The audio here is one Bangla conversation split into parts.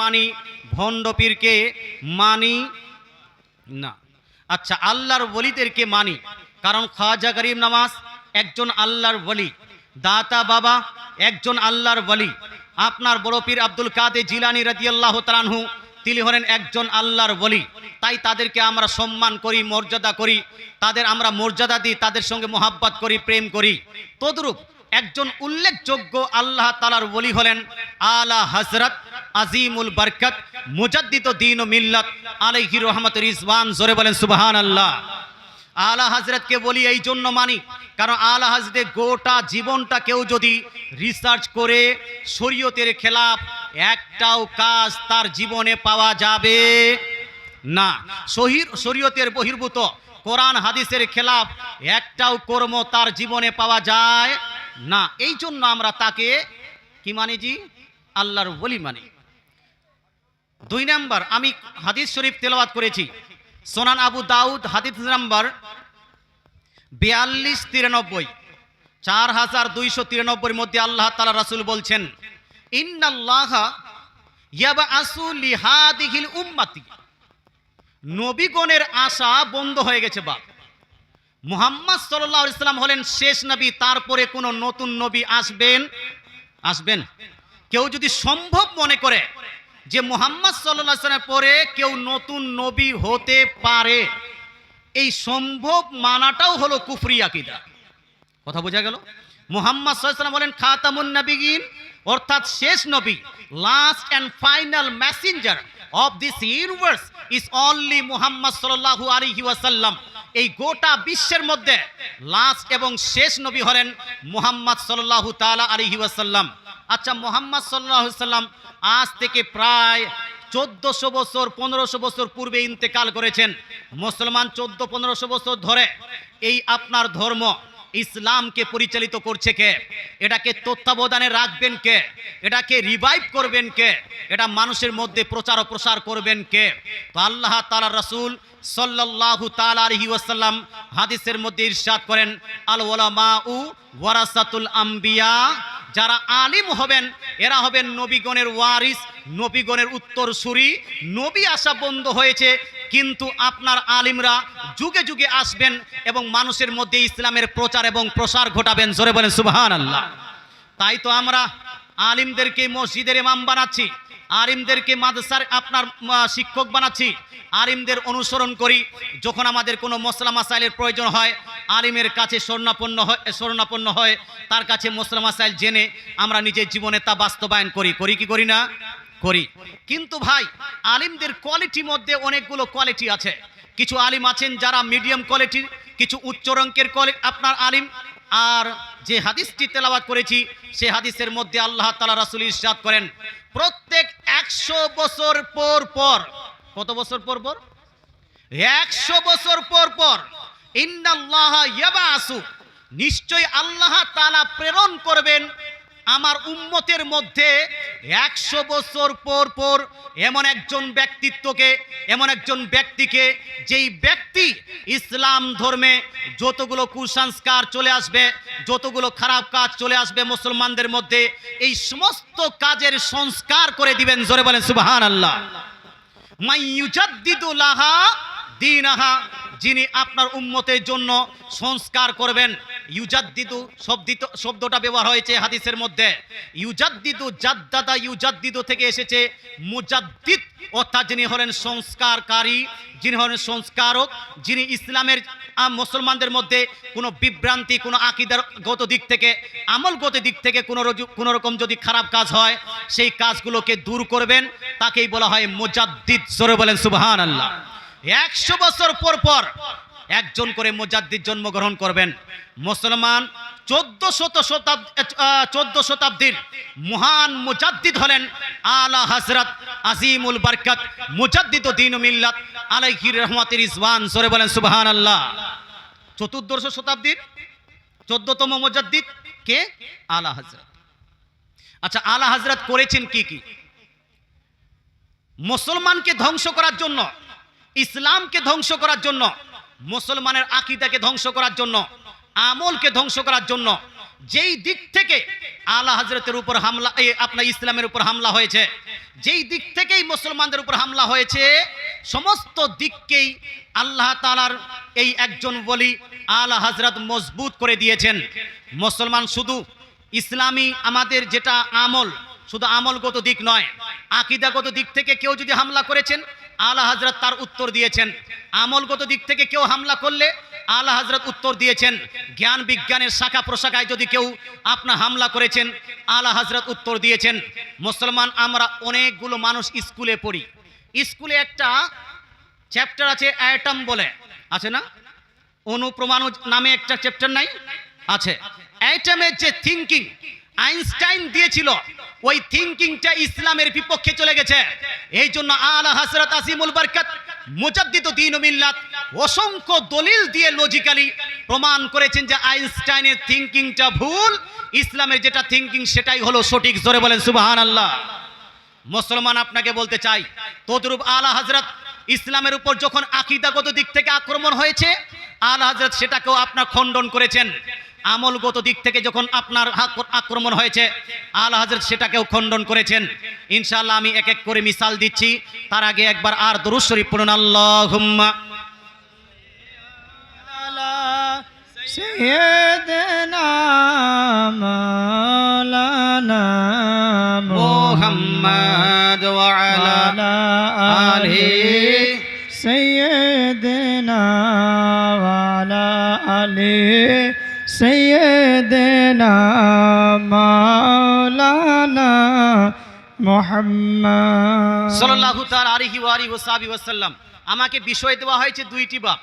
মানি ভণ্ড পীরকে মানি না। আচ্ছা আল্লাহর বলিদেরকে মানি। কারণ খাজা গরিব নামাজ একজন আল্লাহর বলি দাতা বাবা একজন আল্লাহর বলি আপনার বড় পীর আব্দুল কাদে জিলানি রাদিয়াল্লাহু তাআলাহু তিনি হলেন একজন আল্লাহর বলি তাই তাদেরকে আমরা সম্মান করি, মর্যাদা করি, তাদের আমরা মর্যাদা দিই, তাদের সঙ্গে মোহাব্বত করি, প্রেম করি। তদ্রূপ একজন উল্লেখযোগ্য আল্লাহ তালার বলি হলেন আলা হজরত আজিমুল বরকত, মুজাদ্দিদ দিন ও মিল্লত আলাইহি রহমত রিজওয়ান, জোরে বলেন সুবহান আল্লাহ আলা হজরতকে বলি এই জন্য মানি, কারণ আলা হজরতের গোটা জীবনটা কেউ যদি রিসার্চ করে শরীয়তের খেলাফ, একটাও কাজ তার জীবনে পাওয়া যাবে না। শহীর শরীয়তের বহির্ভূত কোরআন, হাদিসের খেলাফ, একটাও কর্ম তার জীবনে পাওয়া যায় না, এই জন্য আমরা তাকে কি মানে জি? আল্লাহর বলি মানি। দুই নাম্বার, আমি হাদিস শরীফ তেলাওয়াত করেছি। সোনান আবু দাউদ, হাদিস নাম্বার বিয়াল্লিশ তিরানব্বই, চার হাজার দুইশো তিরানব্বইয়ের মধ্যে আল্লাহ তালা রাসুল বলছেন, ইন্নাল্লাহ ইয়াবা উম্মাতি। নবীগণের আশা বন্ধ হয়ে গেছে বা মুহাম্মদ সাল্লাহ ইসলাম হলেন শেষ নবী, তারপরে কোনো নতুন নবী আসবেন? আসবেন। কেউ যদি সম্ভব মনে করে যে মোহাম্মদ সাল্লাহ সাল্লামের পরে কেউ নতুন নবী হতে পারে, এই সম্ভব মানাটাও হলো কুফরি আকিদা। কথা বোঝা গেল? মুহাম্মদ সাল্লাম বলেন খাতামুন নবীন অর্থাৎ শেষ নবী last and final messenger of this universe is only Muhammad সাল্লাল্লাহু আলাইহি ওয়াসাল্লাম এই গোটা বিশ্বের মধ্যে লাস্ট এবং শেষ নবী হলেন মুহাম্মদ সাল্লাল্লাহু তাআলা আলাইহি ওয়াসাল্লাম আচ্ছা মুহাম্মদ আলাইহি সাল্লাম আজ থেকে প্রায় চোদ্দশো বছর, পনেরোশো বছর পূর্বে ইন্তেকাল করেছেন। মুসলমান চোদ্দ, পনেরোশো বছর ধরে এই আপনার ধর্ম ইসলামকে পরিচালিত করছে কে? এটাকে তত্ত্বাবধানে রাখবেন কে? এটাকে রিভাইভ করবেন কে? এটা মানুষের মধ্যে প্রচার ও প্রসার করবেন কে? তো আল্লাহ তালা রসুল তাআলা আলাইহি ওয়াসাল্লাম হাদিসের মধ্যে ইরশাদ করেন আল ওলামা ওয়ারাসাতুল আম্বিয়া যারা আলিম হবেন, এরা হবেন নবীগণের ওয়ারিস, নবীগণের উত্তর সুরি। নবী আসা বন্ধ হয়েছে, কিন্তু আপনার আলিমরা যুগে যুগে আসবেন এবং মানুষের মধ্যে ইসলামের প্রচার এবং প্রসার ঘটাবেন। জোরে বলেন সুবহান আল্লাহ তাই তো আমরা আলিমদেরকে মসজিদের ইমাম বানাচ্ছি। আলিমদেরকে মাদ্রাসার আপনার শিক্ষক বানাচ্ছি। আরিমদের অনুসরণ করি। যখন আমাদের কোনো মশলা মাসাইলের প্রয়োজন হয় আলিমের কাছে স্বর্ণাপন্ন হয় স্বর্ণাপন্ন হয়, তার কাছে মশলা মাসাইল জেনে আমরা নিজের জীবনে তা বাস্তবায়ন করি। করি কি করি না? করি। কিন্তু ভাই, আলিমদের কোয়ালিটির মধ্যে অনেকগুলো কোয়ালিটি আছে। কিছু আলিম আছেন যারা মিডিয়াম কোয়ালিটির কিছু উচ্চ রঙ্কের কোয়ালিটি আপনার আলিম আর যে হাদিসটি তেলাবাদ করেছি, সে হাদিসের মধ্যে আল্লাহ তালা রাসুল ইরশাদ করেন, প্রত্যেক একশো বছর পর পর, কত বছর পর পর? একশো বছর পর পর ইন্দাল্লাহ ইয়াবা আসুক নিশ্চয় আল্লাহ তালা প্রেরণ করবেন আমার উম্মতের মধ্যে একশো বছর পর পর এমন একজন ব্যক্তিত্বকে, এমন একজন ব্যক্তিকে, যেই ব্যক্তি ইসলাম ধর্মে যতগুলো কুসংস্কার চলে আসবে, যতগুলো খারাপ কাজ চলে আসবে মুসলমানদের মধ্যে, এই সমস্ত কাজের সংস্কার করে দিবেন। জোরে বলেন সুবাহান আল্লাহ দীনাহা, যিনি আপনার উম্মতের জন্য সংস্কার করবেন। ইউজাদ্দিদু শব্দিত, শব্দটা ব্যবহার হয়েছে হাদিসের মধ্যে। ইউজাদ্দিদু জাদ্দাদা ইউজাদ্দিদু থেকে এসেছে মুজাদ্দিদ, অর্থাৎ যিনি হলেন সংস্কারকারী, যিনি হলেন সংস্কারক, যিনি ইসলামের মুসলমানদের মধ্যে কোনো বিভ্রান্তি, কোনো আকিদারগত দিক থেকে, আমলগত দিক থেকে কোনো কোনো রকম যদি খারাপ কাজ হয়, সেই কাজগুলোকে দূর করবেন। তাকেই বলা হয় মুজাদ্দিদ। জোরে বলেন সুবহান আল্লাহ একশো বছর পর পর একজন করে মুজাদ্দিদ জন্মগ্রহণ করবেন। মুসলমান চোদ্দ শত শতাব্দী চোদ্দ শতাব্দীর মহান মুজাদ্দিদ হলেন আলা হজরত আজিমুল বরকত, মুজাদ্দিদ দিন মিল্লাত আলাইহি রহমতের ইসওয়ান সরে বলেন সুবহান আল্লাহ চতুর্দশ শতাব্দীর চোদ্দতম মুজাদ্দিদ কে? আলা হজরত আচ্ছা আলা হজরত করেছেন কি কি? মুসলমানকে ধ্বংস করার জন্য ইসলামকে ধ্বংস করার জন্য, মুসলমানের আকিদাকে ধ্বংস করার জন্য, আমলকে ধ্বংস করার জন্য, যেই দিক থেকে আলা হজরতের উপর হামলা আপনার ইসলামের উপর হামলা হয়েছে, যেই দিক থেকেই মুসলমানদের উপর হামলা হয়েছে, সমস্ত দিককেই আল্লাহ তালার এই একজন বলি আলা হজরত মজবুত করে দিয়েছেন। মুসলমান শুধু ইসলামী আমাদের যেটা আমল, শুধু আমলগত দিক নয়, আকিদাগত দিক থেকে কেউ যদি হামলা করেছেন আলা হজরত তার উত্তর দিয়েছেন। আমলগত দিক থেকে কেউ হামলা করলে আলা হজরত উত্তর দিয়েছেন। জ্ঞান বিজ্ঞানের শাখা প্রশাখায় যদি কেউ আপনার হামলা করেছেন, আলা হজরত উত্তর দিয়েছেন। মুসলমান, আমরা অনেকগুলো মানুষ স্কুলে পড়ি। স্কুলে একটা চ্যাপ্টার আছে অ্যাটম বলে। আছে না? অনুপ্রমাণু নামে একটা চ্যাপ্টার নাই? আছে। অ্যাটমের যে থিঙ্কিং আইনস্টাইন দিয়েছিল, ওই থিঙ্কিংটা ইসলামের বিপক্ষে চলে গেছে। এই জন্য আলা হাসরাত আসিমুল বরকত, মুজাদ্দিদ দিন মিল্লাত, অসংখ্য দলিল দিয়ে লজিক্যালি প্রমাণ করেছেন যে আইনস্টাইনের থিঙ্কিংটা ভুল, ইসলামের যেটা থিঙ্কিং সেটাই হলো সঠিক। জোরে বলেন সুবাহান আল্লাহ মুসলমান আপনাকে বলতে চাই, তদরূপ আলা হজরত ইসলামের উপর যখন আকিদাগত দিক থেকে আক্রমণ হয়েছে, আলা হজরত সেটাকেও আপনার খণ্ডন করেছেন। আমলগত দিক থেকে যখন আপনার আক- আক্রমণ হয়েছে আলা হজরত সেটাকেও খণ্ডন করেছেন ইনশাআল্লাহ আমি এক এক করে মিসাল দিচ্ছি তার আগে একবার আর দরুদ শরীফ পড়ুন আল্লাহুম্মা سيدنا مولانا মুহাম্মাদ ওয়া আলা وعلى আলিহি آله سيدنا وعلى آله سيدنا مولانا محمد সাল্লাল্লাহু তাআলা আলাইহি ওয়া আলিহি ওয়াসাবি ওয়াসাল্লাম আমাকে বিষয় দেওয়া হয়েছে দুইটি বাব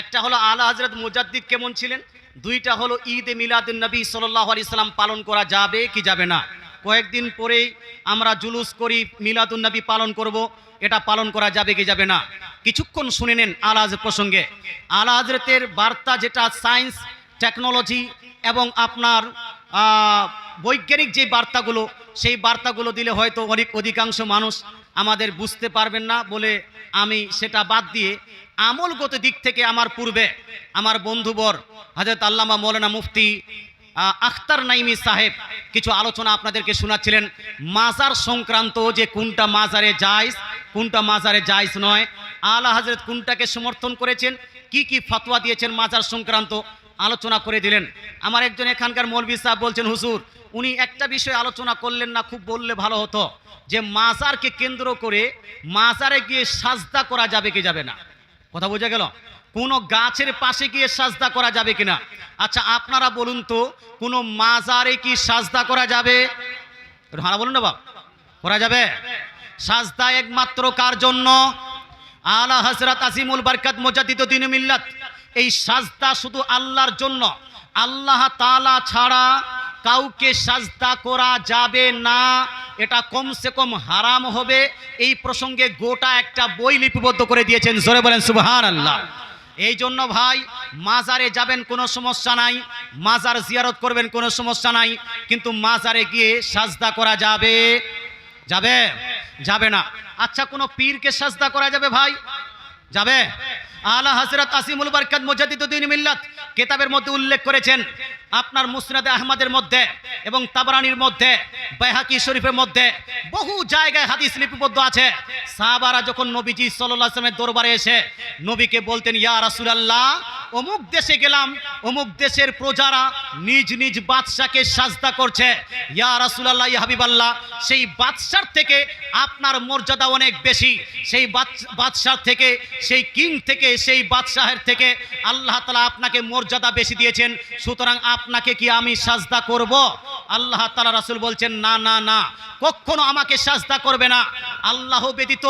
একটা হলো আলা হযরত মুজাদ্দিদ কেমন ছিলেন দুইটা হলো ঈদে মিলাদুন নবী সাল্লাল্লাহু আলাইহি সাল্লাম পালন করা যাবে কি যাবে না কয়েকদিন পরেই আমরা জুলুস করি মিলাদুন নবী পালন করব এটা পালন করা যাবে কি যাবে না কিছুক্ষণ শুনে নেন আলা হযরত প্রসঙ্গে আলা হযরতের বার্তা যেটা সায়েন্স টেকনোলজি এবং আপনার বৈজ্ঞানিক যে বার্তাগুলো, সেই বার্তাগুলো দিলে হয়তো অনেক অধিকাংশ মানুষ আমাদের বুঝতে পারবেন না বলে আমি সেটা বাদ দিয়ে আমলগত দিক থেকে আমার পূর্বে আমার বন্ধুবর হাজরত আল্লামা মৌলানা মুফতি আখতার নাইমি সাহেব কিছু আলোচনা আপনাদেরকে শোনাচ্ছিলেন। মাজার সংক্রান্ত যে কোনটা মাজারে জায়জ, কোনটা মাজারে জায়জ নয়। আলা হাজরত কোনটাকে সমর্থন করেছেন? কি কি ফতোয়া দিয়েছেন মাজার সংক্রান্ত? আলোচনা করে দিলেন। আমার একজন এখানকার মৌলবী সাহেব বলছেন হুসুর উনি একটা বিষয় আলোচনা করলেন না, খুব বললে ভালো হতো। যে মাজারকে কেন্দ্র করে মাজারে গিয়ে সাজদা করা যাবে কি যাবে না? কথা বোঝা গেল? কোনো গাছের পাশে গিয়ে সাজদা করা যাবে কিনা আচ্ছা আপনারা বলুন তো, কোনো মাজারে কি সাজদা করা যাবে? হানা বলুন না বাপ, করা যাবে? সাজদা একমাত্র কার জন্য? আলা হজরত আজিমুল বরকত, মুজাদ্দিদ দিন মিল্লাত। এই সাজদা শুধু আল্লাহর জন্য। আল্লাহ তালা ছাড়া কাউকে সাজদা করা যাবে না। এটা কমসে কম হারাম হবে। এই প্রসঙ্গে গোটা একটা বই লিপিবদ্ধ করে দিয়েছেন। জোরে বলেন সুবহান আল্লাহ এই জন্য ভাই, মাজারে যাবেন কোনো সমস্যা নাই। মাজার জিয়ারত করবেন কোনো সমস্যা নাই। কিন্তু মাজারে গিয়ে সাজদা করা যাবে। যাবে? যাবে না। আচ্ছা কোনো পীরকে সাজদা করা যাবে ভাই? যাবে? আলা হজরত আসিমুল বরকত মুজাদ্দিদুদ্দিন মিল্লাত কিতাবের মধ্যে উল্লেখ করেছেন আপনার মুসনাদে আহমদের মধ্যে এবং তাবরানির মধ্যে, বাইহাকি শরীফের মধ্যে বহু জায়গায় হাদিস লিপিবদ্ধ আছে। সাহাবারা যখন নবীজি আলাইহি দরবারে এসে নবীকে বলতেন, ইয়া রাসূলুল্লাহ, অমুক দেশে গেলাম, অমুক দেশের প্রজারা নিজ নিজ বাদশাকে সাজদা করছে। ইয়া রাসূলুল্লাহ হাবিবাল্লাহ, সেই বাদশার থেকে আপনার মর্যাদা অনেক বেশি। সেই বাদশ- বাদশার থেকে, সেই কিং থেকে, সেই বাদশাহের থেকে আল্লাহ তালা আপনাকে মর্যাদা বেশি দিয়েছেন। সুতরাং আপনাকে কি আমি সাজদা করব? আল্লাহ তালা রাসুল বলছেন, না না না। কখনো আমাকে সাজদা করবে না। আল্লাহ ব্যতীত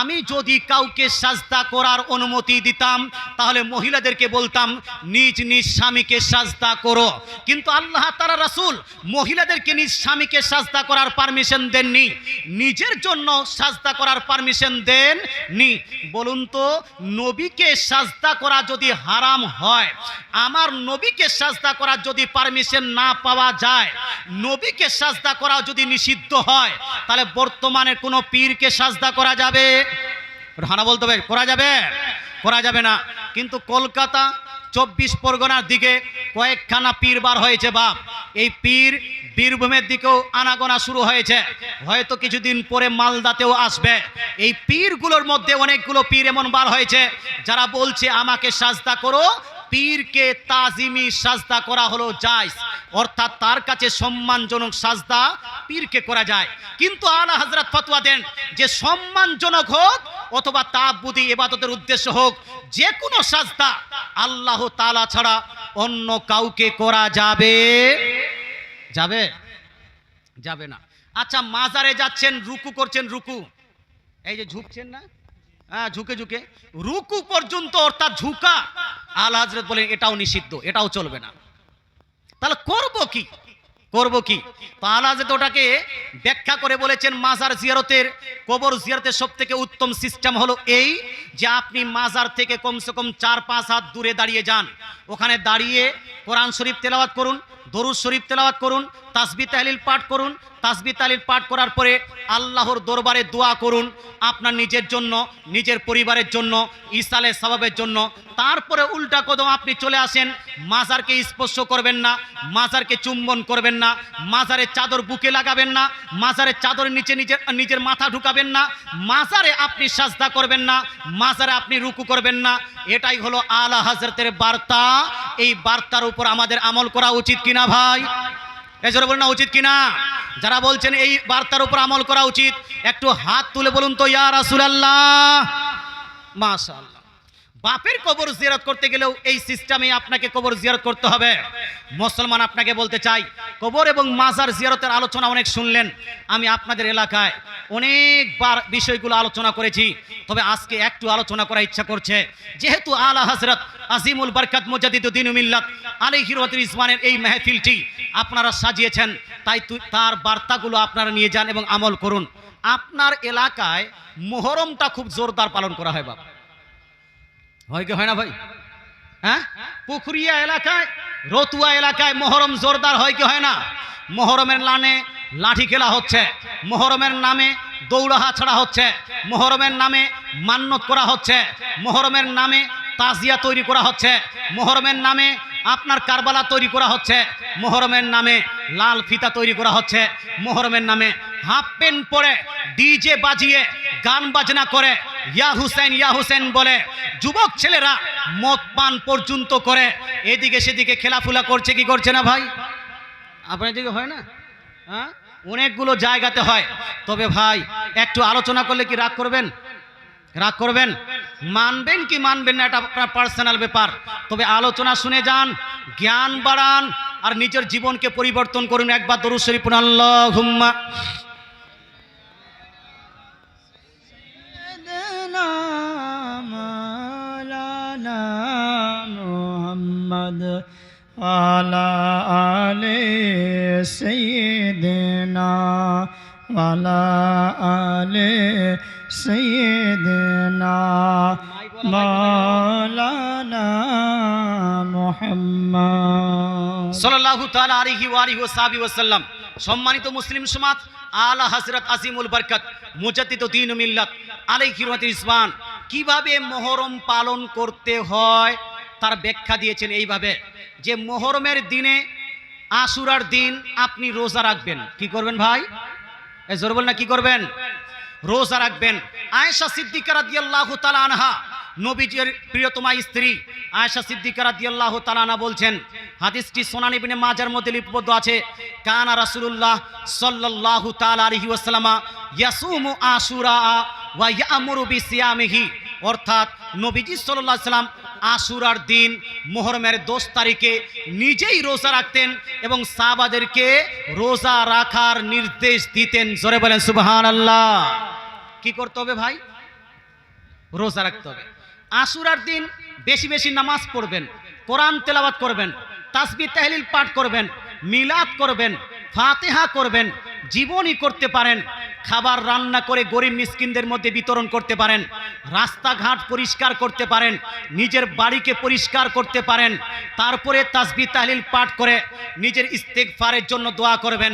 আমি যদি কাউকে সাজদা করার অনুমতি দিতাম, তাহলে মহিলাদেরকে বলতাম, নিজ নিজ স্বামীকে সাজদা করো। কিন্তু আল্লাহ তারা রাসুল মহিলাদেরকে নিজ স্বামীকে সাজদা করার পারমিশন দেননি। নিজের জন্য সাজদা করার পারমিশন দেন নি বলুন তো, নবীকে সাজদা করা যদি হারাম হয়, আমার নবীকে সাজদা করার যদি পারমিশন না পাওয়া যায়, নবীকে সাজদা করা যদি নিষিদ্ধ হয়, তাহলে বর্তমানে কোনো পীরকে সাজদা করা যাবে? হানা বলতে হবে, করা যাবে? করা যাবে না। কিন্তু কলকাতা চব্বিশ পরগনার দিকে কয়েকখানা পীর বার হয়েছে বাপ। এই পীর বীরভূমের দিকেও আনাগোনা শুরু হয়েছে। হয়তো কিছুদিন পরে মালদাতেও আসবে। এই পীরগুলোর মধ্যে অনেকগুলো পীর এমন বার হয়েছে যারা বলছে, আমাকে সাজদা করো পীরকে তাজিমি সাজদা করা হলো জায়জ। অর্থাৎ তার কাছে সম্মানজনক সাজদা পীরকে করা যায়। কিন্তু আলা হজরত ফতোয়া দেন যে সম্মানজনক হোক অথবা তাবুদি এবাদতের উদ্দেশ্য হোক যে কোনো সাজদা আল্লাহ তালা ছাড়া অন্য কাউকে করা যাবে? যাবে? যাবে না। আচ্ছা মাজারে যাচ্ছেন, রুকু করছেন, রুকু। এই যে ঝুঁকছেন না? হ্যাঁ ঝুঁকে ঝুঁকে। রুকু পর্যন্ত অর্থাৎ ঝুঁকা। আল হাজরত বলেন, এটাও নিষিদ্ধ, এটাও চলবে না। তাহলে করব কি? করব কি? তো আল হাজরত ওটাকে ব্যাখ্যা করে বলেছেন, মাজার জিয়ারতের, কবর জিয়ারতের সব থেকে উত্তম সিস্টেম হলো এই যে আপনি মাজার থেকে কমসে কম চার, পাঁচ হাত দূরে দাঁড়িয়ে যান। ওখানে দাঁড়িয়ে কোরআন শরীফ তেলাওয়াত করুন দরুদ শরীফ তেলাওয়াত করুন, তাসবি তাহলিল পাঠ করুন, তাসবি তাহলিল পাঠ করার পরে আল্লাহর দরবারে দোয়া করুন, আপনার নিজের জন্য, নিজের পরিবারের জন্য ইসালে স্বভাবের জন্য। তারপরে উল্টা কদম আপনি চলে আসেন, মাজারকে স্পর্শ করবেন না, মাজারকে চুম্বন করবেন না, মাজারের চাদর বুকে লাগাবেন না, মাজারের চাদরের নিচে নিজের নিজের মাথা ঢুকাবেন না, মাজারে আপনি সাজদা করবেন না, মাজারে আপনি রুকু করবেন না। এটাই হলো আলা হজরতের বার্তা। এই বার্তার উপর আমাদের আমল করা উচিত কিনা? ভাই? এজন্য বলে না, উচিত কিনা? যারা বলছেন এই বার্তার উপর আমল করা উচিত, একটু হাত তুলে বলুন তো, ইয়া রাসূলুল্লাহ। মাশাআল্লাহ। বাপের কবর জিয়ারত করতে গেলেও এই সিস্টেমে আপনাকে কবর জিয়ারত করতে হবে। মুসলমান আপনাকে বলতে চাই, কবর এবং মাজার জিয়ারতের আলোচনা অনেক শুনলেন। আমি আপনাদের এলাকায় অনেকবার বিষয়গুলো আলোচনা করেছি, তবে আজকে একটু আলোচনা করার ইচ্ছা করছে। যেহেতু আলা হজরত আজিমুল বরকাত মুজাদিদুদ্দিন মিল্লাত আলী হিরওয়াতুল ইসমানের এই মেহফিলটি আপনারা সাজিয়েছেন, তাই তার বার্তাগুলো আপনারা নিয়ে যান এবং আমল করুন। আপনার এলাকায় মোহরমটা খুব জোরদার পালন করা হয় বাবা হয় কি হয় না ভাই? হ্যাঁ? পুকুরিয়া এলাকায়, রতুয়া এলাকায় মহরম জোরদার হয় কি হয় না? মহরমের লানে লাঠি খেলা হচ্ছে, মহরমের নামে দৌড়াহা ছাড়া হচ্ছে, মহরমের নামে মান্যত করা হচ্ছে, মহরমের নামে তাজিয়া তৈরি করা হচ্ছে, মহরমের নামে আপনার কারবালা তৈরি করা হচ্ছে, মহরমের নামে লাল ফিতা তৈরি করা হচ্ছে, মহরমের নামে হাফ প্যান্ট পরে ডিজে বাজিয়ে গান বাজনা করে। ইয়া হুসেন ইয়া হুসেন বলে। যুবক ছেলেরা মদ পান পর্যন্ত করে। এদিকে সেদিকে খেলাফুলা করছে, কি করছে না ভাই? আপনার দিকে হয় না? হ্যাঁ? অনেকগুলো জায়গাতে হয়। তবে ভাই, একটু আলোচনা করলে কি রাগ করবেন? রাগ করবেন? মানবেন কি মানবেন না, এটা আপনার পার্সোনাল ব্যাপার। তবে আলোচনা শুনে যান, জ্ঞান বাড়ান, আর নিজের জীবনকে পরিবর্তন করুন। একবার দরুদ শরীফ পড়ুন, আল্লাহুম্মা। مولانا محمد وعلى آل سيدنا وعلى آل سيدنا مولانا محمد صلى الله تعالى عليه وآله وصحبه وسلم সম্মানিত মুসলিম সমাজ, আলা হযরত আজিমুল বরকত, মুজাদ্দিদ দ্বীন মিল্লাত আলাইহি রহমাতুল ইসমান, কীভাবে মোহরম পালন করতে হয় তার ব্যাখ্যা দিয়েছেন এইভাবে, যে মোহরমের দিনে আশুরার দিন আপনি রোজা রাখবেন। কি করবেন ভাই? জোর বল না, কি করবেন? রোজা রাখবেন। আয়েশা সিদ্দিকা রাদিয়াল্লাহু তাআলা আনহা নবীজির প্রিয়তমা স্ত্রী, আয়েশা সিদ্দিকা রাদিয়াল্লাহু তাআলা আনহা বলছেন, হাদিসটি সোনান ইবনে মাজার মধ্যে লিপিবদ্ধ আছে, কানা রাসূলুল্লাহ সাল্লাল্লাহু তাআলা আলাইহি ওয়াসাল্লামা ইয়াসুমু আশুরা ওয়া ইয়ামুরু বিসিয়ামিহি। অর্থাৎ নবীজি সাল্লাল্লাহু আলাইহি সাল্লাম আশুরার দিন, মোহরমের দশ তারিখে নিজেই রোজা রাখতেন এবং সাহাবাদেরকে রোজা রাখার নির্দেশ দিতেন। জোরে বলেন সুবহান আল্লাহ কি করতে হবে ভাই? রোজা রাখতে হবে। আশুরার দিন বেশি বেশি নামাজ পড়বেন, কোরআন তেলাওয়াত করবেন, তাসবি, তাহলিল পাঠ করবেন, মিলাদ করবেন, ফাতেহা করবেন, জীবনই করতে পারেন। খাবার রান্না করে গরিব মিসকিনদের মধ্যে বিতরণ করতে পারেন, রাস্তাঘাট পরিষ্কার করতে পারেন, নিজের বাড়িকে পরিষ্কার করতে পারেন, তারপরে তাসবি তাহলিল পাঠ করে নিজের ইস্তেকফারের জন্য দোয়া করবেন।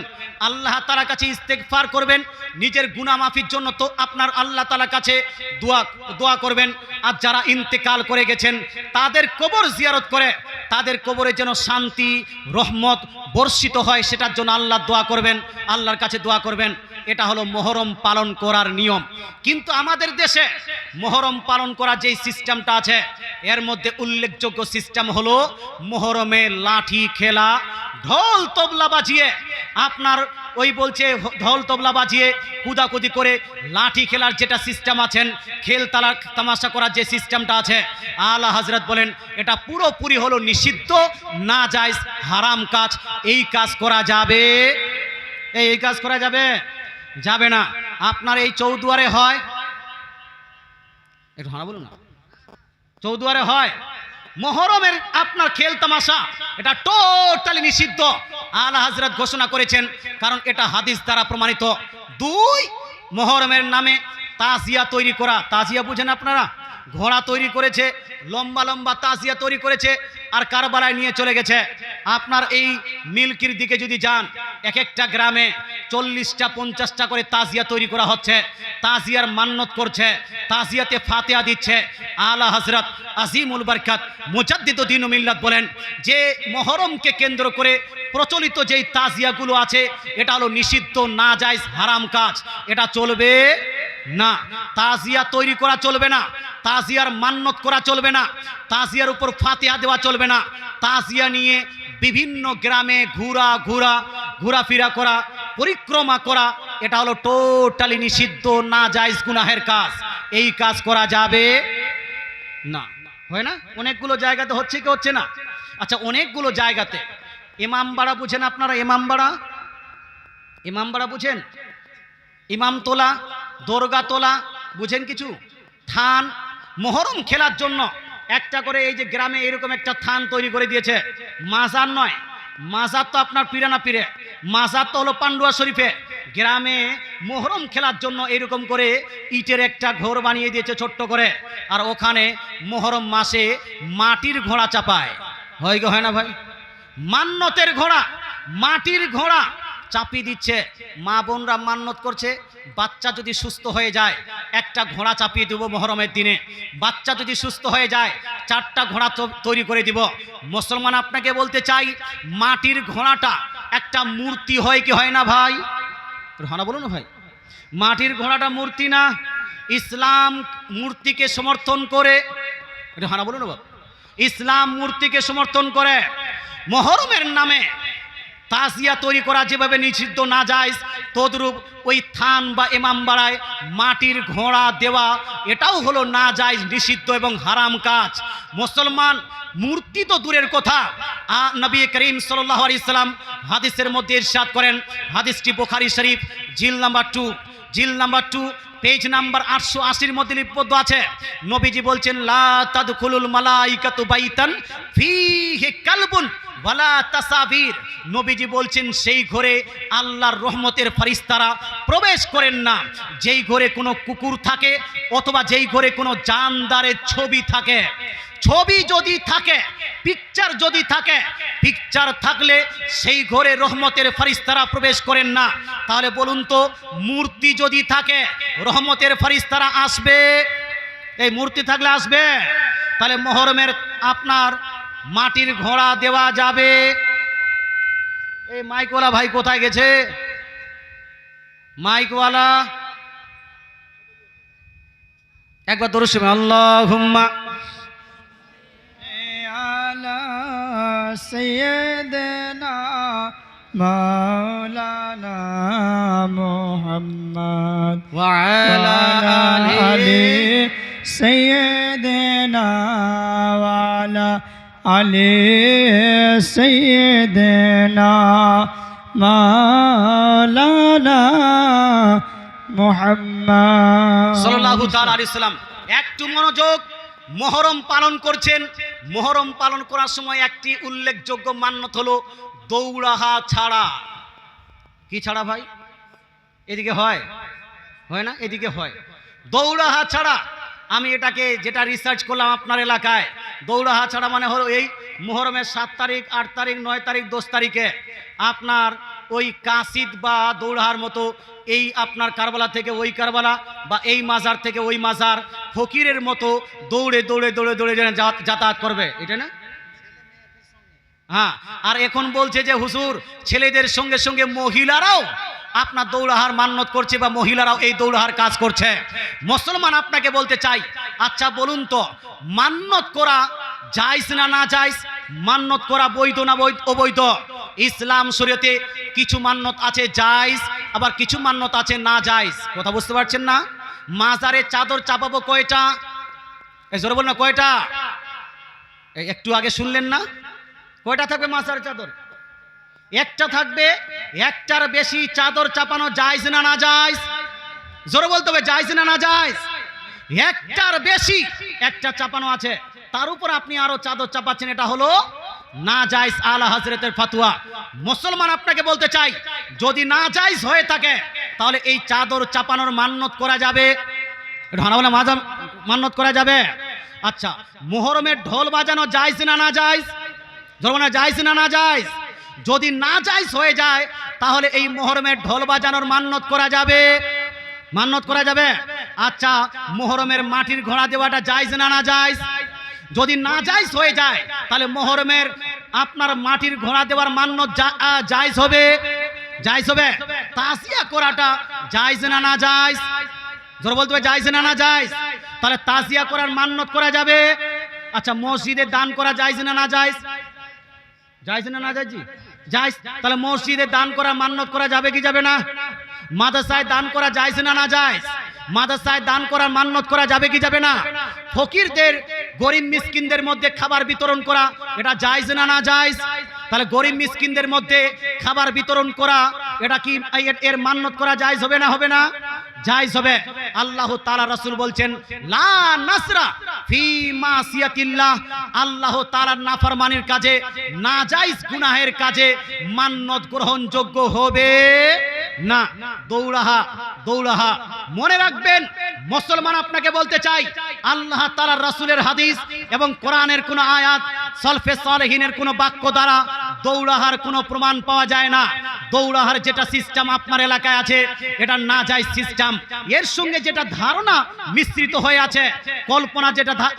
আল্লাহ তালার কাছে ইস্তেকফার করবেন, নিজের গুনামাফির জন্য তো আপনার আল্লাহ তালার কাছে দোয়া দোয়া করবেন। আর যারা ইন্তেকাল করে গেছেন, তাদের কবর জিয়ারত করে, তাদের কবরে যেন শান্তি, রহমত বর্ষিত হয়, সেটার জন্য আল্লাহ দোয়া করবেন, আল্লাহর কাছে দোয়া করবেন। এটা হলো মোহরম পালন করার নিয়ম। কিন্তু আমাদের দেশে মোহরম পালন করার যেই সিস্টেমটা আছে, এর মধ্যে উল্লেখযোগ্য সিস্টেম হলো মোহরমে লাঠি খেলা, ঢোল তবলা বাজিয়ে আপনার ওই বলছে ঢোল তবলা বাজিয়ে কুদাকুদি করে লাঠি খেলার যেটা সিস্টেম আছেন, খেল তালা তামাশা করার যে সিস্টেমটা আছে, আলা হজরত বলেন, এটা পুরোপুরি হলো নিষিদ্ধ, না যাইজ হারাম কাজ। এই কাজ করা যাবে। এই কাজ করা যাবে? যাবে না। আপনার এই চৌদুয়ারে হয়। একটু হানা বলুন না। চৌদুয়ারে হয়। মহরমের আপনার খেল তামাশা। এটা টোটালি নিষিদ্ধ। আল হাজরত ঘোষণা করেছেন, কারণ এটা হাদিস দ্বারা প্রমাণিত। দুই মহরমের নামে তাজিয়া তৈরি করা। তাজিয়া বুঝেন আপনারা? ঘোড়া তৈরি করেছে, লম্বা লম্বা তাজিয়া তৈরি করেছে আর কারবালায় নিয়ে চলে গেছে। আপনার এই মিল্কির দিকে যদি যান এক একটা গ্রামে চল্লিশটা, পঞ্চাশটা করে তাজিয়া তৈরি করা হচ্ছে। তাজিয়ার মান্নত করছে, তাজিয়াতে ফাতেহা দিচ্ছে। আলা হজরত আজিমুল বরকাত মুজাদ্দিদ দিন মিল্লাত বলেন, যে মহরমকে কেন্দ্র করে প্রচলিত যেই তাজিয়াগুলো আছে, এটা হলো নিষিদ্ধ না যাইজ হারাম কাজ। এটা চলবে না, তাজিয়া তৈরি করা চলবে না, তাজিয়ার মান্নত করা চলবে না, তাজিয়ার উপর ফাতেহা দেওয়া চলবে না। তাজিয়া নিয়ে বিভিন্ন গ্রামে ঘোরা ঘোরা, ঘোরাফেরা করা, পরিক্রমা করা, এটা হলো টোটালি নিষিদ্ধ না জায়জ গুনাহের কাজ। এই কাজ করা যাবে না। হয় না? অনেকগুলো জায়গাতে হচ্ছে কি হচ্ছে না? আচ্ছা অনেকগুলো জায়গাতে। ইমামবাড়া বুঝেন আপনারা? ইমামবাড়া ইমামবাড়া বুঝেন? ইমাম তোলা? দরগা বুঝেন কিছু? থান, মহরম খেলার জন্য একটা করে এই যে গ্রামে এরকম একটা থান তৈরি করে দিয়েছে। মাজার নয়, মাজার তো আপনার পিরানা পিরে। মাজার তো হলো পান্ডুয়া শরীফে। গ্রামে মোহরম খেলার জন্য এরকম করে ইটের একটা ঘর বানিয়ে দিয়েছে ছোট্ট করে। আর ওখানে মোহরম মাসে মাটির ঘোড়া চাপায়। হয় গো, হয় না ভাই? মান্যতের ঘোড়া, মাটির ঘোড়া। চাপিয়ে দিচ্ছে। মা বোনরা মান্যত করছে। বাচ্চা যদি সুস্থ হয়ে যায়, একটা ঘোড়া চাপিয়ে দেবো মহরমের দিনে। বাচ্চা যদি সুস্থ হয়ে যায়, চারটা ঘোড়া তৈরি করে দিব। মুসলমান আপনাকে বলতে চাই, মাটির ঘোড়াটা একটা মূর্তি হয় কি হয় না ভাই? হানা বলুন ভাই। মাটির ঘোড়াটা মূর্তি না, ইসলাম মূর্তিকে সমর্থন করে। হানা বলুন। ইসলাম মূর্তিকে সমর্থন করে। মহরমের নামে তাজিয়া তৈরি করা যেভাবে নিষিদ্ধ না যায়, তদ্রূপ ওই থান বা এমাম বাড়ায়, মাটির ঘোড়া দেওয়া, এটাও হলো না যায় নিষিদ্ধ এবং হারাম কাজ। মুসলমান মূর্তি তো দূরের কথা। আ, নবী করিম সাল্লাহ ইসলাম হাদিসের মধ্যে ইরশাদ করেন, হাদিসটি বোখারি শরীফ, জিল নাম্বার টু, জিল নাম্বার টু পেজ নাম্বার আটশো আশির মধ্যে লিপিবদ্ধ আছে। নবীজি বলছেন, লা তাদখুলুল মালাইকাতু বাইতান ফীহি কালবুন ওয়ালা তাসাবির। নবীজি বলছেন, সেই ঘরে আল্লাহর রহমতের ফারিস্তারা প্রবেশ করেন না। যেই ঘরে কোনো কুকুর থাকে অথবা যেই ঘরে কোনো জানদারের ছবি থাকে ছবি যদি থাকে পিকচার যদি থাকে পিকচার থাকলে সেই ঘরে রহমতের ফারিস্তারা প্রবেশ করেন না। তাহলে বলুন তো, মূর্তি যদি থাকে, রহমতের ফারিস্তারা আসবে? এই মূর্তি থাকলে আসবে? তাহলে মহরমের আপনার মাটির ঘোড়া দেওয়া যাবে। এই মাইকওয়ালা ভাই কোথায় গেছে? মাইকওয়ালা? একবার দরুদ আল্লাহ হুম্মা سيدنا مولانا محمد وعلى وعلى آله آل سيدنا وعلى آل سيدنا مولانا محمد সাল্লাল্লাহু তাআলা আলাইহি সাল্লাম একটু মনোযোগ মহরম পালন করছেন। মহরম পালন করার সময় একটি উল্লেখযোগ্য মান্যত হলো দৌড়াহা ছাড়া। কি ছাড়া ভাই? এদিকে হয়? হয় না? এদিকে হয়। দৌড়াহা ছাড়া। আমি এটাকে যেটা রিসার্চ করলাম আপনার এলাকায়, দৌড়াহা ছাড়া মানে হলো এই মোহরমের সাত তারিখ, আট তারিখ, নয় তারিখ, দশ তারিখে আপনার ওই কাঁসিদ বা দৌড়ার মতো এই আপনার কারবালা থেকে ওই কারবালা বা এই মাজার থেকে ওই মাজার ফকিরের মতো দৌড়ে দৌড়ে দৌড়ে দৌড়ে যেন যাতায়াত করবে। এটা না? হ্যাঁ। আর এখন বলছে যে হুসুর ছেলেদের সঙ্গে সঙ্গে মহিলারাও আপনার দৌড়াহার মান্যত করছে বা মহিলারাও এই দৌড়াহার কাজ করছে। মুসলমান আপনাকে বলতে চাই আচ্ছা বলুন তো, মান্যত করা যাইস না না যাইস মান্যত করা বৈধ না বৈধ? অবৈধ। ইসলাম শরীয়তে কিছু মান্যত আছে যাইস আবার কিছু মান্যত আছে না যাইস কথা বুঝতে পারছেন না? মাজারে চাদর চাপাবো কয়টা? এই জোরে বল না, কয়টা? একটু আগে শুনলেন না? কয়টা থাকবে মাসার চাদর? একটা থাকবে, একটার বেশি চাদর চাপানো যাইজ না না যাইজ জোরে বলতে হবে যাইজ না না যাইজ একটার বেশি একটা চাপানো আছে। তার উপর আপনি আরও চাদর চাপাচ্ছেন, এটা হলো না যাইজ আলা হজরতের ফাতুয়া। মুসলমান আপনাকে বলতে চাই, যদি না যাইজ হয়ে থাকে, তাহলে এই চাদর চাপানোর মান্যত করা যাবে? বলে মাঝা মান্যত করা যাবে? আচ্ছা মোহরমের ঢোল বাজানো যাইজ না না যাইজ ধরবো না যাইজ না না যাইজ যদি না যাইজ হয়ে যায় তাহলে এই মোহরমের ঢোল বাজানোর মান্যত করা যাবে। মান্যত করা যাবে? আচ্ছা মোহরমের মাটির ঘোড়া দেওয়াটা যাইজ না না যাইজ? যদি না যাইজ হয়ে যায় তাহলে মোহরমের আপনার মাটির ঘোড়া দেওয়ার মান্যত যা- আহ, জায়েজ হবে। জায়েজ হবে? তাসিয়া করাটা জায়েজ না না জায়েজ ধরে বলতে হবে জায়েজ না না জায়েজ তাহলে তাসিয়া করার মান্যত করা যাবে? আচ্ছা মসজিদে দান করা জায়েজ না না জায়েজ জায়েজ না না জায়েজ জায়েজ তাহলে মসজিদে দান করা মান্যত করা যাবে কি যাবে না? মাদ্রাসায় দান করা জায়েজ না না জায়েজ মাদ্রাসায় দান করার মান্যত করা যাবে কি যাবে না? ফকিরদের, গরিব মিসকিনদের মধ্যে খাবার বিতরণ করা, এটা জায়েজ না না জায়েজ তাহলে গরিব মিসকিনদের মধ্যে খাবার বিতরণ করা, এটা কি, এর- মান্যত করা জায়েজ হবে না হবে না? জায়েজ হবে। আল্লাহ তাআলা রাসূল বলছেন, লা নাসরা আল্লাহ তাআলার নাফরমানির কাজে নাজায়েজ গুনাহের কাজে মান্যত গ্রহণযোগ্য হবে না। দৌড়াহা দৌড়াহা। মনে রাখবেন, মুসলমান আপনাকে বলতে চাই, আল্লাহ তাআলার রাসূলের হাদিস এবং কোরআনের কোন আয়াত, সলফে সালেহিনের কোন বাক্য দ্বারা দৌড়াহার কোনো প্রমাণ পাওয়া যায় না। দৌড়াহার যেটা সিস্টেম আপনার এলাকায় আছে, এটা না যায় সিস্টেম এর সঙ্গে যেটা ধারণা মিশ্রিত হয়ে আছে কল্পনা যেটা